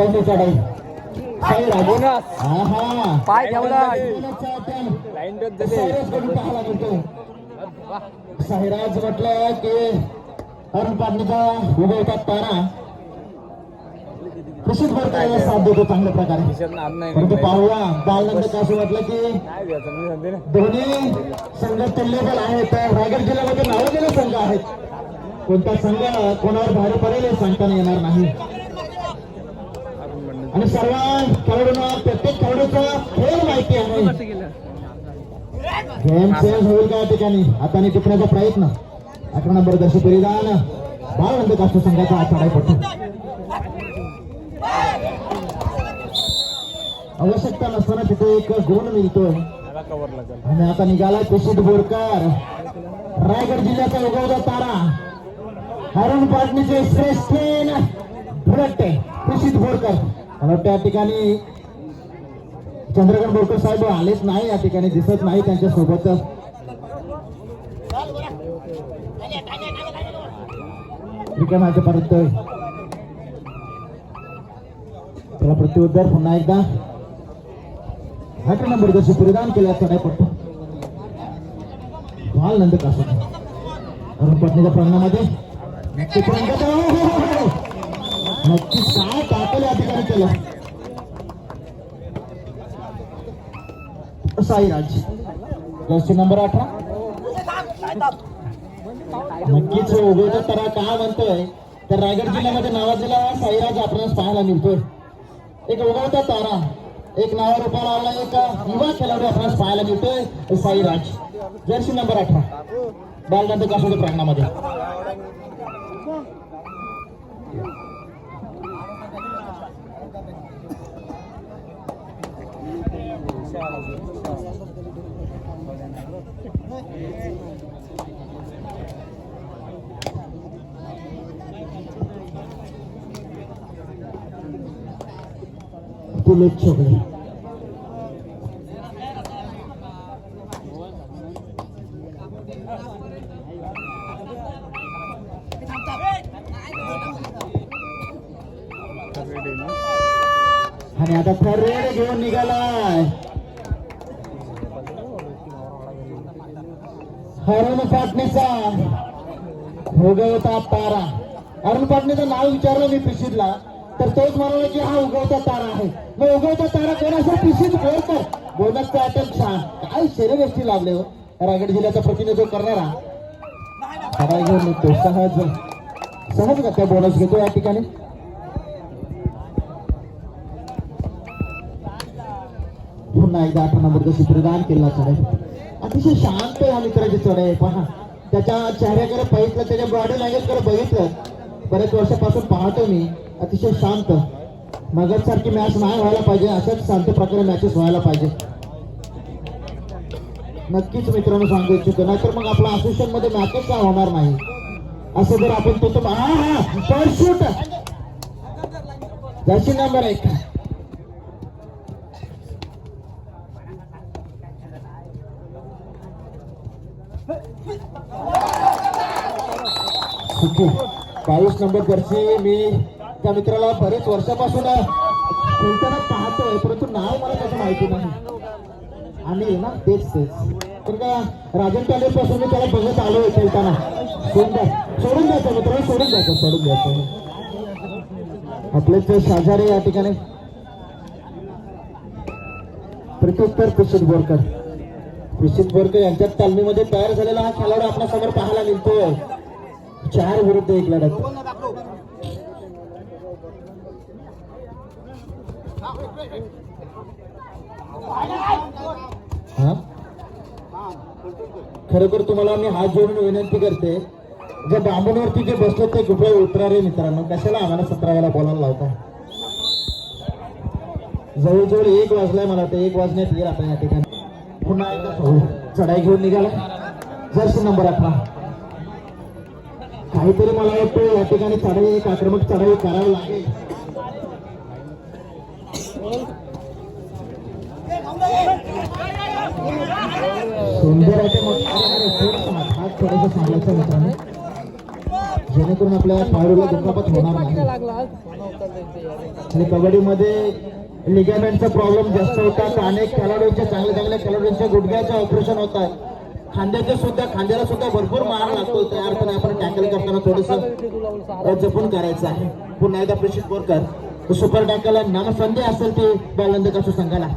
पहिली चढाई. पाय ठेवला. साईराज म्हटलं की अरुण पाटणीचा उभवतात तारा. प्रसिद्ध वर्गाला साथ देतो चांगल्या प्रकारे. परंतु पाहूया बालनंद कासू म्हटलं की दोन्ही संघ तुल्यबल आहेत. रायगड जिल्ह्यामध्ये नावाजलेले संघ आहेत. कोणता संघ कोणावर भारी पडेल हे सांगताना येणार नाही. आणि सर्व खेळाडूंना प्रत्येक खेळाडूचा खेळ माहिती आहे. गेम चेंज होईल का या ठिकाणी? हाताने टिपण्याचा प्रयत्न. अठरा नंबर दर्शी परिधान. बाळवंत काष्ट संघाचा आखाडा पडतो आवश्यकता नसताना तिथे एक गुण लागेल आणि आता निघालाय प्रसिद्ध बोरकर. रायगड जिल्ह्याचा उगवता तारा. हरण पाटणीचे श्रेष्ठीन भरटे प्रसिद्ध बोरकर. मला ठिकाणी चंद्रकांत बोरकर साहेब आलेच नाही या ठिकाणी दिसत नाही त्यांच्यासोबत. विक्रमाच्या परत. त्याला प्रत्युत्तर पुन्हा एकदा. अठरा नंबर जशी परिधान असं नाही पडतो बाल नंद कासू अरुण पत्नीच्या प्रांगणामध्ये. नक्की हो, हो, हो, हो. केलं साईराज. जर्सी नंबर अठरा. नक्कीच उभयचा तरा काय म्हणतोय? तर रायगड जिल्ह्यामध्ये नावाजलेला साईराज आपणास पाहायला मिळतोय एक उगवता तारा एक नावा रूपाला आला एक युवा खेळाडू आपणास पाहायला मिळतोय साईराज. जर्सी नंबर अठरा. बालनंद कासोच्या प्रांगणामध्ये. কুলের पाटणीचा उगवता तारा. अरुण पाटणीचं नाव विचारलं मी पिशीतला तर तोच म्हणाला की हा उगवता तारा आहे. मग उगवता तारा कोण असेल पिशीद बोलकर बोनसचा अटक छान. काय शरीरगोष्टी लावले हो. रायगड जिल्ह्याचा प्रतिनिधित्व करणारा सगळा घेऊन निघतो सहज. सहज का त्या बोनस घेतो या ठिकाणी? पुन्हा एकदा आठ नंबर जशी प्रदान केला साहेब. अतिशय शांत या मित्राची चढाई आहे. पहा. त्याच्या चेहऱ्याकडे बघितलं त्याच्या बॉडी लँग्वेजकडे बघितलं बऱ्याच वर्षापासून पाहतो मी. अतिशय शांत. मगच सारखी मॅच नाही व्हायला पाहिजे अशाच शांत प्रकारे मॅचेस व्हायला पाहिजे. नक्कीच मित्रांनो सांगू इच्छितो. नाहीतर मग आपला असोसिएशनमध्ये मॅचेस काय होणार नाही? असं जर आपण तो तो- हा हा शूट जशी नंबर एक ओके बावीस नंबर जर्सी मी त्या मित्राला बरेच वर्षापासून खेळताना पाहतोय परंतु नाव मला त्याचं माहिती नाही. आणि ना तेच तेच. तर का राजन कॉलेजपासून मी त्याला बघत आलोय खेळताना. सोडून द्या सोडून द्यायचं मित्रांनो सोडून द्यायचं सोडून द्यायचं आपले ते शेजारी या ठिकाणी. प्रत्युत्तर प्रसिद्ध बोरकर. प्रसिद्ध बोरकर यांच्या तालमीमध्ये तयार झालेला हा खेळाडू आपल्यासमोर पाहायला मिळतोय. चार विरुद्ध एक लढत. हा? खरोखर तुम्हाला मी हात जोडून विनंती करते जे बांबूंवरती जे बसले ते कृपया उतरारे मित्रांनो. कशाला आम्हाला सतराव्याला बोलायला लावता? जवळजवळ एक वाजलाय मला वाटतं एक वाजण्यात येईल आता या ठिकाणी. पुन्हा एकदा चढाई घेऊन निघाला. जर्सी नंबर अठरा. काहीतरी मला वाटतं या ठिकाणी चढाई एक आक्रमक चढाई करावी लागेल. सुंदर आहे मग मित्रांनो. जेणेकरून आपल्या पायरूला दुखापत होणार नाही. आणि कबड्डीमध्ये लिगामेंटचा प्रॉब्लेम जास्त होता. अनेक खेळाडूंच्या चांगल्या चांगल्या खेळाडूंच्या गुडघ्याचे ऑपरेशन होतात खांद्याच्या सुद्धा खांद्याला सुद्धा भरपूर मार लागतो. त्या अर्थाने आपण टॅकल करताना थोडस जपून करायचं आहे. पुन्हा एकदा प्रेषित बोरकर सुपर टॅकल नामसंधी असेल ते बलंद कसं संघाला.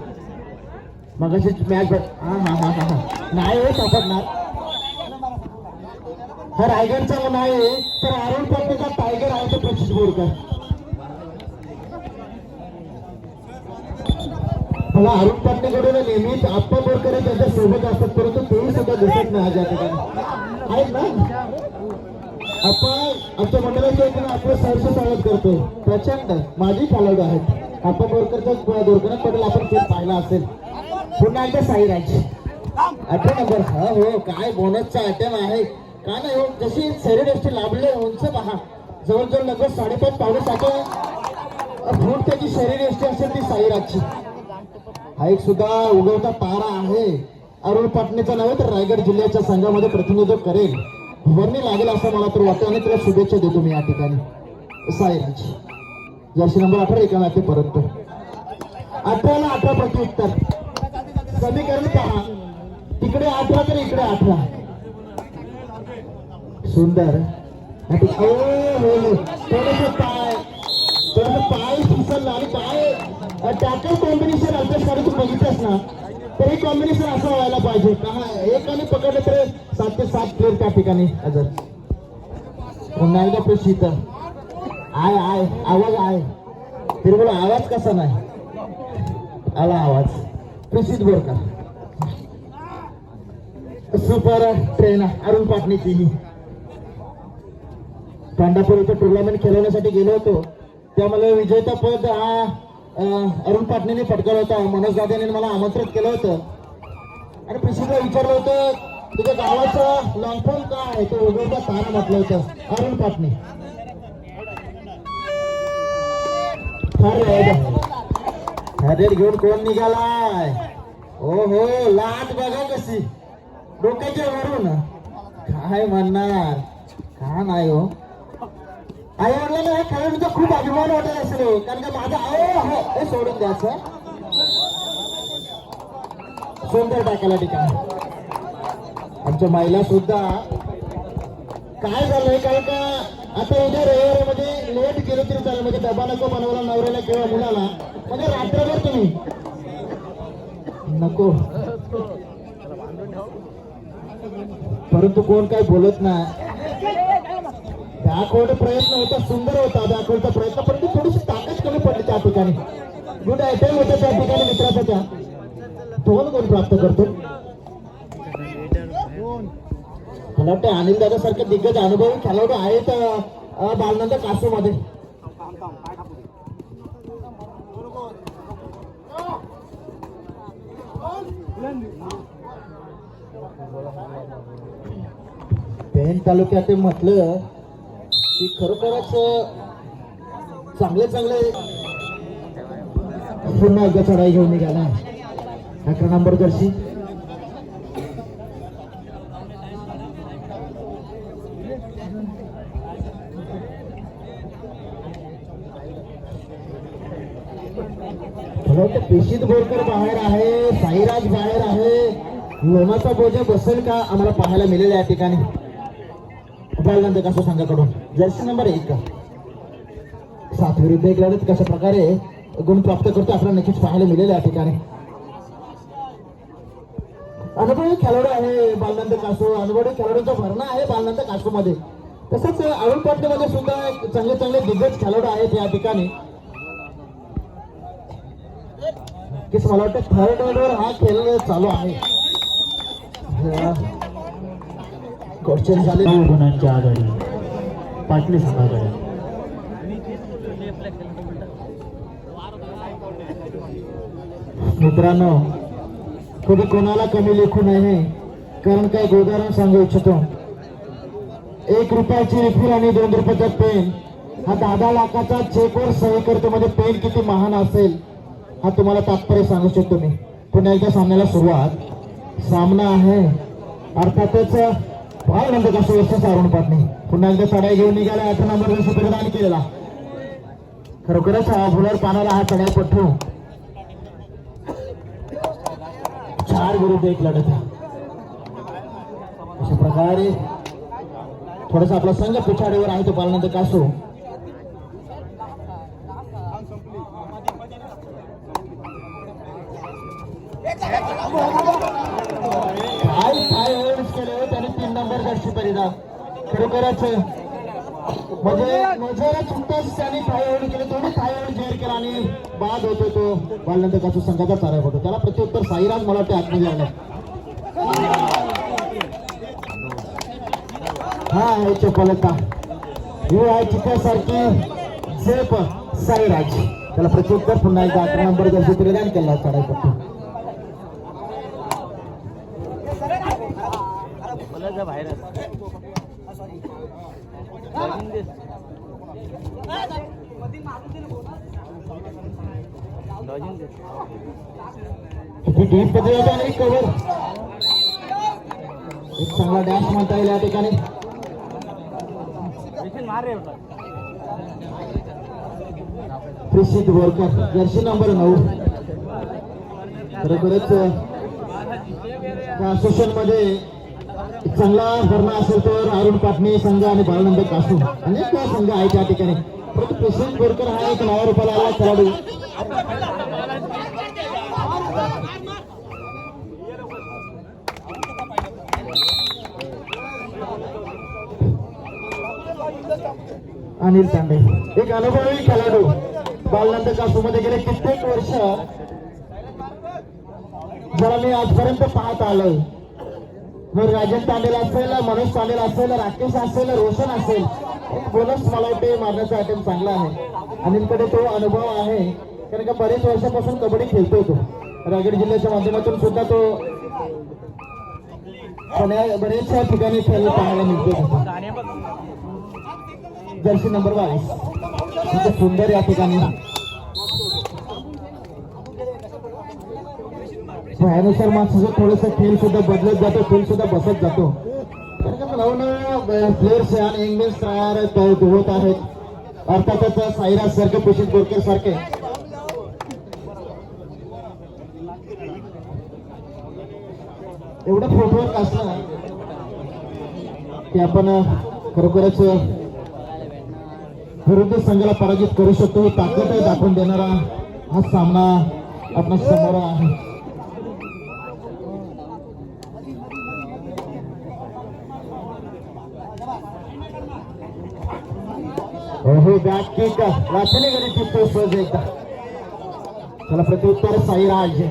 मग मॅच हा हा हा हा हा. नाही हो सापडणार. हा रायगडचा नाही तर अरुण पट्टेचा टायगर आहे तो प्रशित बोरकर मला अरुण पाटणेकडून नेहमीच आप्पा बोरकर त्यांच्यासोबत असतात परंतु तेही सुद्धा दिसत नाही आज या ठिकाणी. आहेत ना? आपण आमच्या मंडळाच्या वतीने आपलं सहर्ष स्वागत करतो. प्रचंड माझी फॉलोड आहेत. आप्पा बोरकरचा दोरकनाथ पटेल आपण खेळ पाहिला असेल. पुन्हा एकदा साईराज. अठरा नंबर. हा हो काय बोनसचा आयटम आहे. का नाही हो जशी शरीर एसटी लाभले उंच पहा. जवळजवळ लगभग साडेपाच पावले सात फूट त्याची शरीर असेल ती साईराजची. हा एक सुद्धा उगवता तारा आहे. अरुण पाटणेचा नव्हे तर रायगड जिल्ह्याच्या संघामध्ये प्रतिनिधित्व करेल. वर्णी लागेल असं मला तर वाटतं आणि तुला शुभेच्छा देतो मी या ठिकाणी. साईराज. जर्सी नंबर अठरा एका मॅचे परत अठराला अठरा प्रत्युत्तर समीकरण पहा. तिकडे अठरा तर इकडे अठरा. सुंदर. हो, हो, हो. थोडस पाय. थोडस पाय फिसलला आणि पाय. टॅकल कॉम्बिनेशन अभ्यासकारी तू बघितलंस ना तर हे कॉम्बिनेशन असं व्हायला पाहिजे. का हा एकाने पकडलं तर सात ते सात प्लेअर त्या ठिकाणी अजर पुन्हा एकदा आय आय आवाज आहे तरी आवाज कसा नाही? आला आवाज. प्रसिद्ध बोरकर सुपर ट्रेन अरुण पाटणेची ही पांडापूर इथं टुर्नामेंट खेळवण्यासाठी गेलो होतो. त्यामुळे विजेता पद हा अरुण पाटणेने पटकावला होता मनोज दादाने मला आमंत्रित केलं होतं. आणि प्रसिद्धला विचारलं होतं तुझ्या गावाचं लॉंग काय आहे? तो उघडता तारा म्हटलं होतं. अरुण पाटणे. हरेर घेऊन कोण निघालाय? हो हो लाट बघा कशी. डोक्याच्या वरून. काय म्हणणार? का नाही हो? आई वडिलांना हे खेळाडूचा म्हणजे खूप अभिमान वाटत असेल. कारण का माझा अहो हे सोडून द्यायचं सुंदर टाकायला ठिकाण? आमच्या महिला सुद्धा काय झालंय कारण का आता उद्या रविवारीमध्ये लेट गेलो तरी चालेल. म्हणजे डबा नको बनवला नवऱ्याला किंवा मुलाला. म्हणजे रात्रभर तुम्ही. नको. परंतु कोण काय बोलत नाही. बॅकवर्ड प्रयत्न होता सुंदर होता बॅकवर्डचा प्रयत्न परंतु थोडीशी ताकद कमी पडली त्या ठिकाणी. गुड आयटम होता त्या ठिकाणी मित्राचा त्या दोन गुण प्राप्त करतो. मला वाटतं अनिल दादा सारखे दिग्गज अनुभवी खेळाडू आहेत अं, बालनंद कासू मध्ये पेन तालुक्यात म्हटलं की खरोखरच चांगले चांगले पुन्हा एकदा चढाई घेऊन निघाला अकरा नंबर जर्सी. पेशीत बोरकर बाहेर आहे साईराज बाहेर आहे. लोणाचा बोजा बसेल का? आम्हाला पाहायला मिळेल या ठिकाणी. बालनंद कसं संघाकडून जर्सी नंबर एक. सात विरुद्ध एक लढत कशा प्रकारे गुण प्राप्त करतो आपल्याला नक्कीच पाहायला मिळेल या ठिकाणी. अनुभवी खेळाडू आहे बालनंद कासू. अनुभवी खेळाडूंचा भरणा आहे बालनंद कासू मध्ये तसंच अरुण पाटणेमध्ये सुद्धा चांगले चांगले दिग्गज खेळाडू आहेत या ठिकाणी. मला वाटतं थर्ड वर हा खेळ चालू आहे. क्वेश्चन झाले. गुणांच्या आघाडी. पाटली संघाकडे मित्रांनो कधी कोणाला कमी लेखू नये कारण काय गोदारण सांगू इच्छितो. एक रुपयाची रिफिल आणि दोन रुपयाचा पेन. हा दहा दहा लाखाचा चेकवर सही करतो म्हणजे पेन किती महान असेल हा तुम्हाला तात्पर्य सांगू शकतो मी. पुन्हा एकदा सामन्याला सुरुवात. सामना आहे. अर्थातच फार नंतर कसं वर्ष सारून पाटणी पुन्हा एकदा चढाई घेऊन निघाला. आता नंबर वर्ष केलेला. खरोखरच फुलर पानाला हा चढाई पठ्ठू चार विरुद्ध एक लढत अशा प्रकारे थोडासा आपला संघ पिछाडीवर आहे तो पालनंतर कासो. खरोखरच म्हणजे मजरा चुकताच त्याने काय केलं केले दोन्ही जाहीर केला आणि बाद होतो तो. बालनंतर कासो संघाचा चारा होतो. त्याला प्रत्युत्तर साईराज मला वाटते आतमध्ये आलं. हा आहे चपलता ही आहे चिकासारखी झेप साईराज. त्याला प्रत्युत्तर पुन्हा एकदा अकरा नंबर जर्सी परिधान केला चढायपट्टी बाहेर. डीपमध्ये होता नाही कव्हर एक चांगला म्हणता येईल या ठिकाणी. प्रिसिद्ध बोरकर जर्सी नंबर नऊ. खरोखरच मध्ये चांगला भरणा असेल तर अरुण पाटणे संघ आणि बाळनंद कासू. अनेक संघ आहे त्या ठिकाणी. परंतु प्रशांत बोरकर हा एक नवा रुपयाला आला खेळाडू. अनिल तांडे एक अनुभवी खेळाडू. बालनंद कासू मध्ये गेले कित्येक वर्ष. ज्याला मी आजपर्यंत पाहत आलोय. मग राजन तांडेल असेल मनोज तांडेल असेल राकेश असेल रोशन असेल बोनस मला वाटते मारण्याचा अटेम्प चांगला आहे. अनिलकडे तो अनुभव आहे. कारण का बरेच वर्षापासून कबड्डी खेळतोय तो. रायगड जिल्ह्याच्या माध्यमातून सुद्धा तो बरेचशा ठिकाणी खेळ पाहायला मिळतो जर्सी नंबर बावीस. सुंदर या ठिकाणी. वयानुसार माणसाचं थोडस खेळ सुद्धा बदलत जातो खेळ सुद्धा बसत जातो. प्लेयर्स आणि इंग्लिश तयार होत आहेत. अर्थातच साईराज सारखे पिशित बोरकर सारखे. एवढं फुटवर्क असलं की आपण खरोखरच विरुद्ध संघाला पराजित करू शकतो. ताकद दाखवून देणारा हा सामना आपल्यासमोर आहे. हो बॅक किक वाचले गेले टिपतो सहज एकदा त्याला प्रत्युत्तर साईराज.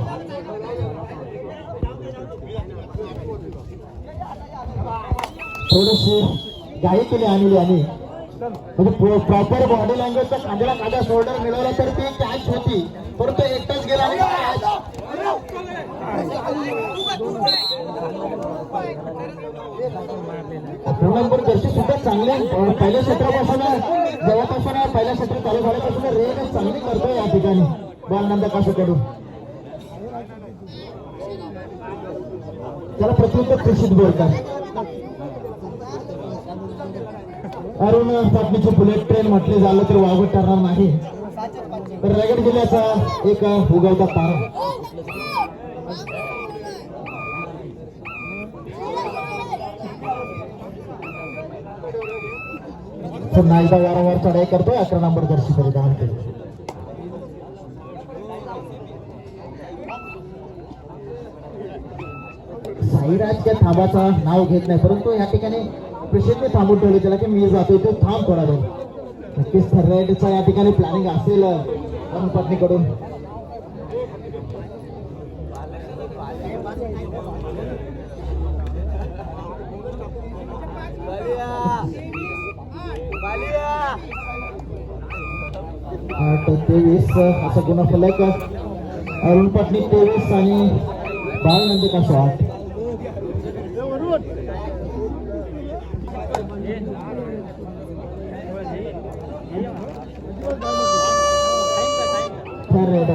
थोडीशी गाई केली आणली आणि. म्हणजे प्रॉपर बॉडी लँग्वेजचा कांद्याला खांदा शोल्डर मिळवला तर ती कॅच होती. परंतु एकटाच गेला आणि catch. अकरा नंबर जर्सी सुद्धा चांगले. पहिल्या क्षेत्रापासून जवळपासून पहिल्या क्षेत्र चालू झाल्यापासून रेन चांगली करतोय या ठिकाणी. बालनंद कासूकडून त्याला प्रत्युत्तर प्रेषित बोलतात. अरुण पाटणीची बुलेट ट्रेन म्हटले झालं तर वावगं ठरणार नाही. तर रायगड जिल्ह्याचा एक उगवता तारा. पुन्हा एकदा वारंवार चढाई करतोय. अकरा नंबर जर्सी परिधान केली साईराज त्या थांबाचा नाव घेत नाही परंतु या ठिकाणी प्रसिद्ध थांबून ठेवले त्याला की मी जातोय तो थांब थोडा वेळ. नक्कीच थर्राईडचा या ठिकाणी प्लॅनिंग असेल पत्नीकडून Yeah. आठ तेवीस असा गुन्हा फलक अरुण पाटणी तेवीस आणि बाळ नंदिका आठ थर्ड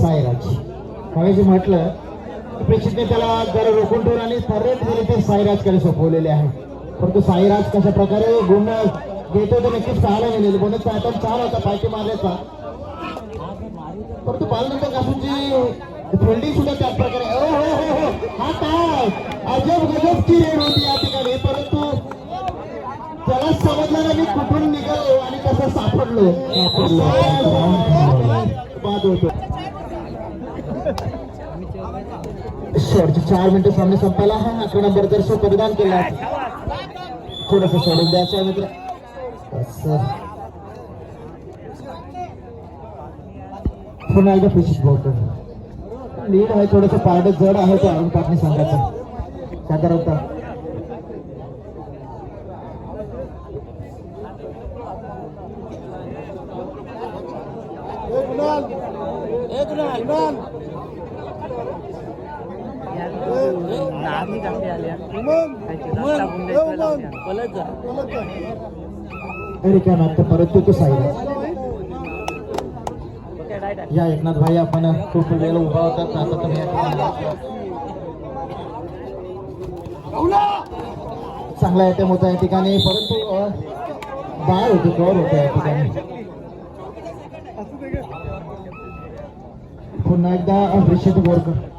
साईराज. मगाशी म्हटलं प्रेक्षकने त्याला जरा रोखून ठेवून आणि थर्रेट दिले ते साईराजकडे सोपवलेले आहे. परंतु साईराज कशा प्रकारे गुण घेतो ते नक्कीच पाहायला मिळेल बोनस पॅटर्न चार होता पायकी मारण्याचा परंतु पालनंतर कासूची फिल्डिंग सुद्धा त्याच प्रकारे ओ हो हो हो हा काय अजब गजबची रेड होती या ठिकाणी परंतु त्याला समजलं ना मी कुठून निघालो आणि कसं सापडलो बाद होतो शेवटचे चार मिनिटं सामने संपायला हा अकरा नंबर दर्शक परिधान केला थोडस सोडून द्यायचं आहे मित्र. पुन्हा एकदा फिशिश बोलतो. लीड आहे थोडस पार्ट जड आहे तो अरुण पाटणी संघाचा साधारणतः चांगली परत तो साईड या एकनाथ भाई आपण खूप वेळ उभा होता आता तुम्ही चांगला आयटम होता या ठिकाणी परंतु अ, बाळ होते कवर होते या ठिकाणी. पुन्हा एकदा ऋषित बोरकर.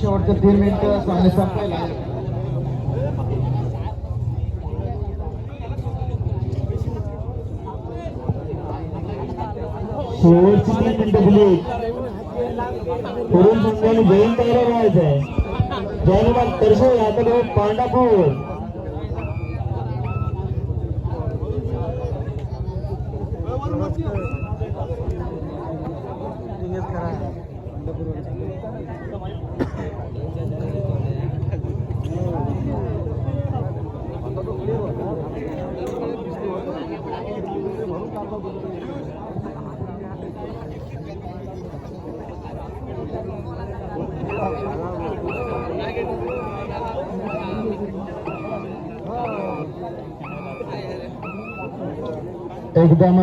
शेवटचे तीन मिनिटं सामने संपायला शेवटची तीन मिनिटं दिली तरुण संघाने जैन तयार व्हायचं आहे जैनबाग तरसो आता पांडापूर एकदम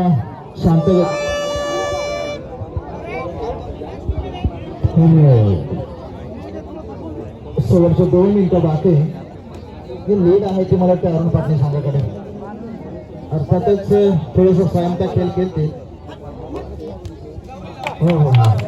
शांत शेवटचे दोन मिनिटं बाकी. जे लेट आहे ते मला त्या अरुण पाटणे संघाकडे अर्थातच थोडस स्वयंता खेळ खेळते हो हो. हो.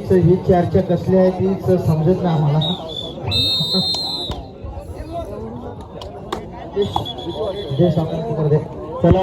नक्कीच ही चर्चा कसली आहे तीच समजत नाही आम्हाला देश आपण दे